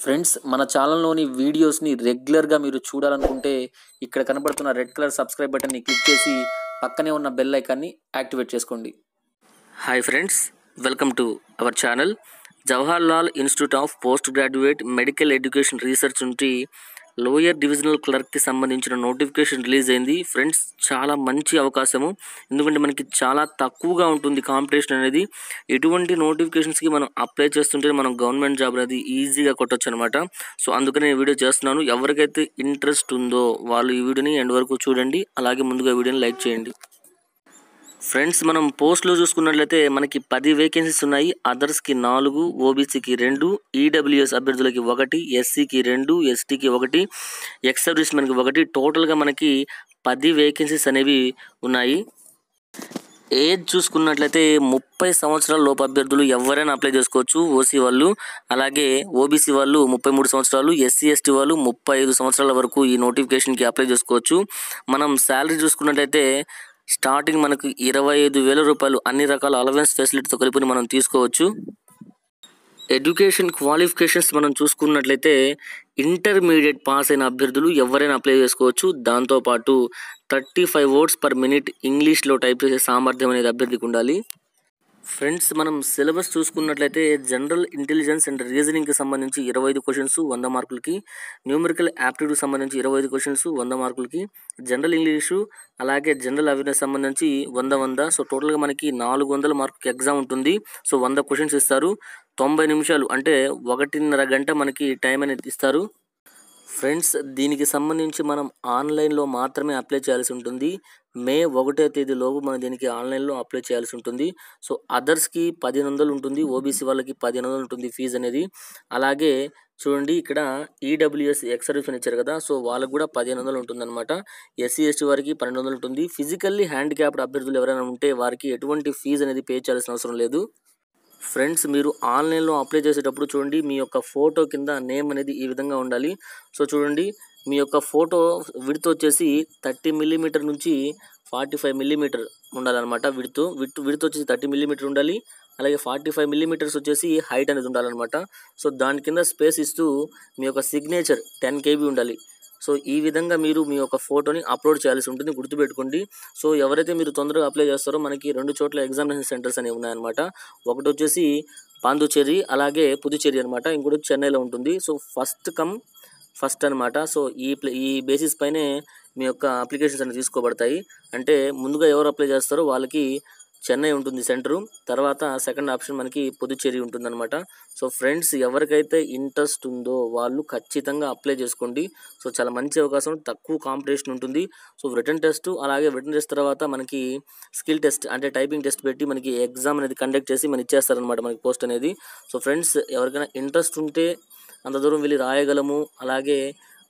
Friends మన ఛానల్లోని వీడియోస్ని రెగ్యులర్గా మీరు చూడాలనుకుంటే ఇక్కడ కనబడుతున్న రెడ్ కలర్ సబ్స్క్రైబ్ బటన్ని క్లిక్ చేసి పక్కనే ఉన్న బెల్ ఐకాన్ని యాక్టివేట్ చేసుకోండి. Hi friends welcome to our channel. Jawaharlal institute of post graduate medical education research నుండి లోయర్ డివిజనల్ క్లర్క్కి సంబంధించిన నోటిఫికేషన్ రిలీజ్ అయింది. ఫ్రెండ్స్ చాలా మంచి అవకాశము. ఎందుకంటే మనకి చాలా తక్కువగా ఉంటుంది కాంపిటీషన్ అనేది. ఎటువంటి నోటిఫికేషన్స్కి మనం అప్లై చేస్తుంటే మనం గవర్నమెంట్ జాబ్ అనేది ఈజీగా కొట్టచ్చు అనమాట సో అందుకనే నేను వీడియో చేస్తున్నాను. ఎవరికైతే ఇంట్రెస్ట్ ఉందో వాళ్ళు ఈ వీడియోని ఎండ్ వరకు చూడండి. అలాగే ముందుగా వీడియోని లైక్ చేయండి. ఫ్రెండ్స్ మనం పోస్ట్లో చూసుకున్నట్లయితే మనకి పది వేకెన్సీస్ ఉన్నాయి. అదర్స్కి నాలుగు ఓబీసీకి రెండు ఈడబ్ల్యూఎస్ అభ్యర్థులకి ఒకటి ఎస్సీకి రెండు ఎస్టీకి ఒకటి ఎక్స్ సర్వీస్ మనకి ఒకటి. టోటల్గా మనకి పది వేకెన్సీస్ అనేవి ఉన్నాయి. ఏజ్ చూసుకున్నట్లయితే ముప్పై సంవత్సరాల లోపు అభ్యర్థులు ఎవరైనా అప్లై చేసుకోవచ్చు. ఓసీ వాళ్ళు అలాగే ఓబీసీ వాళ్ళు ముప్పై మూడు సంవత్సరాలు ఎస్సీ ఎస్టీ వాళ్ళు ముప్పై ఐదు సంవత్సరాల వరకు ఈ నోటిఫికేషన్కి అప్లై చేసుకోవచ్చు. మనం శాలరీ చూసుకున్నట్లయితే స్టార్టింగ్ మనకు ఇరవై ఐదు వేల రూపాయలు అన్ని రకాల అలవెన్స్ ఫెసిలిటీతో కలిపి మనం తీసుకోవచ్చు. ఎడ్యుకేషన్ క్వాలిఫికేషన్స్ మనం చూసుకున్నట్లయితే ఇంటర్మీడియట్ పాస్ అయిన అభ్యర్థులు ఎవరైనా అప్లై చేసుకోవచ్చు. దాంతోపాటు thirty five words per minute ఇంగ్లీష్లో టైప్ చేసే సామర్థ్యం అనేది అభ్యర్థికి ఉండాలి. ఫ్రెండ్స్ మనం సిలబస్ చూసుకున్నట్లయితే జనరల్ ఇంటెలిజెన్స్ అండ్ రీజనింగ్కి సంబంధించి ఇరవై ఐదు క్వశ్చన్స్ వంద మార్కులకి న్యూమరికల్ యాప్టిట్యూడ్ సంబంధించి ఇరవై ఐదు క్వశ్చన్స్ వంద మార్కులకి జనరల్ ఇంగ్లీషు అలాగే జనరల్ అవేర్నెస్ సంబంధించి వంద వంద. సో టోటల్గా మనకి నాలుగు వందల మార్కులకి ఎగ్జామ్ ఉంటుంది. సో వంద క్వశ్చన్స్ ఇస్తారు. తొంభై నిమిషాలు అంటే ఒకటిన్నర గంట మనకి టైం అనేది ఇస్తారు. ఫ్రెండ్స్ దీనికి సంబంధించి మనం ఆన్లైన్లో మాత్రమే అప్లై చేయాల్సి ఉంటుంది. మే ఒకటో తేదీలోపు మనం దీనికి ఆన్లైన్లో అప్లై చేయాల్సి ఉంటుంది. సో అదర్స్కి పదిహేను వందలు ఉంటుంది ఓబీసీ వాళ్ళకి పదిహేను వందలు ఉంటుంది ఫీజు అనేది. అలాగే చూడండి ఇక్కడ ఈడబ్ల్యూఎస్ ఎక్స్ సర్వీస్ అని ఇచ్చారు కదా సో వాళ్ళకి కూడా పదిహేను వందలు ఉంటుందన్నమాట. ఎస్సీ ఎస్టీ వారికి పన్నెండు వందలు ఉంటుంది. ఫిజికల్లీ హ్యాండిక్యాప్డ్ అభ్యర్థులు ఎవరైనా ఉంటే వారికి ఎటువంటి ఫీజు అనేది పే చేయాల్సిన అవసరం లేదు. ఫ్రెండ్స్ మీరు ఆన్లైన్లో అప్లై చేసేటప్పుడు చూడండి మీ యొక్క ఫోటో కింద నేమ్ అనేది ఈ విధంగా ఉండాలి. సో చూడండి మీ యొక్క ఫోటో విడ్త్ వచ్చేసి థర్టీ మిల్లీమీటర్ నుంచి ఫార్టీ ఫైవ్ మిల్లీమీటర్ ఉండాలన్నమాట విడుతు. విడుతు విడుతు వచ్చేసి థర్టీ మిల్లీమీటర్ ఉండాలి. అలాగే ఫార్టీ ఫైవ్ మిల్లీమీటర్స్ వచ్చేసి హైట్ అనేది ఉండాలన్నమాట. సో దాని కింద స్పేస్ ఇస్తూ మీ యొక్క సిగ్నేచర్ టెన్ కేబీ ఉండాలి. సో ఈ విధంగా మీరు మీ యొక్క ఫోటోని అప్లోడ్ చేయాల్సి ఉంటుంది. గుర్తుపెట్టుకోండి. సో ఎవరైతే మీరు తొందరగా అప్లై చేస్తారో మనకి రెండు చోట్ల ఎగ్జామినేషన్ సెంటర్స్ అనేవి ఉన్నాయన్నమాట. ఒకటి వచ్చేసి పాందుచేరి అలాగే పుదుచేరి అనమాట ఇంకోటి చెన్నైలో ఉంటుంది. సో ఫస్ట్ కమ్ ఫస్ట్ అనమాట సో ఈ ప్లే ఈ బేసిస్ పైనే మీ యొక్క అప్లికేషన్స్ అనేవి తీసుకోబడతాయి. అంటే ముందుగా ఎవరు అప్లై చేస్తారో వాళ్ళకి చెన్నై ఉంటుంది సెంటరు. తర్వాత సెకండ్ ఆప్షన్ మనకి పుదుచ్చేరి ఉంటుందన్నమాట. సో ఫ్రెండ్స్ ఎవరికైతే ఇంట్రెస్ట్ ఉందో వాళ్ళు ఖచ్చితంగా అప్లై చేసుకోండి. సో చాలా మంచి అవకాశం తక్కువ కాంపిటీషన్ ఉంటుంది. సో రిటర్న్ టెస్ట్ అలాగే రిటర్న్ టెస్ట్ తర్వాత మనకి స్కిల్ టెస్ట్ అంటే టైపింగ్ టెస్ట్ పెట్టి మనకి ఎగ్జామ్ అనేది కండక్ట్ చేసి మనం ఇచ్చేస్తారనమాట మనకి పోస్ట్ అనేది. సో ఫ్రెండ్స్ ఎవరికైనా ఇంట్రెస్ట్ ఉంటే అంత దూరం వెళ్ళి రాయగలము అలాగే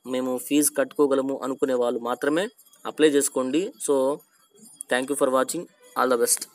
మేము ఫీజు కట్టుకోగలము అనుకునే వాళ్ళు మాత్రమే అప్లై చేసుకోండి. So thank you for watching all the best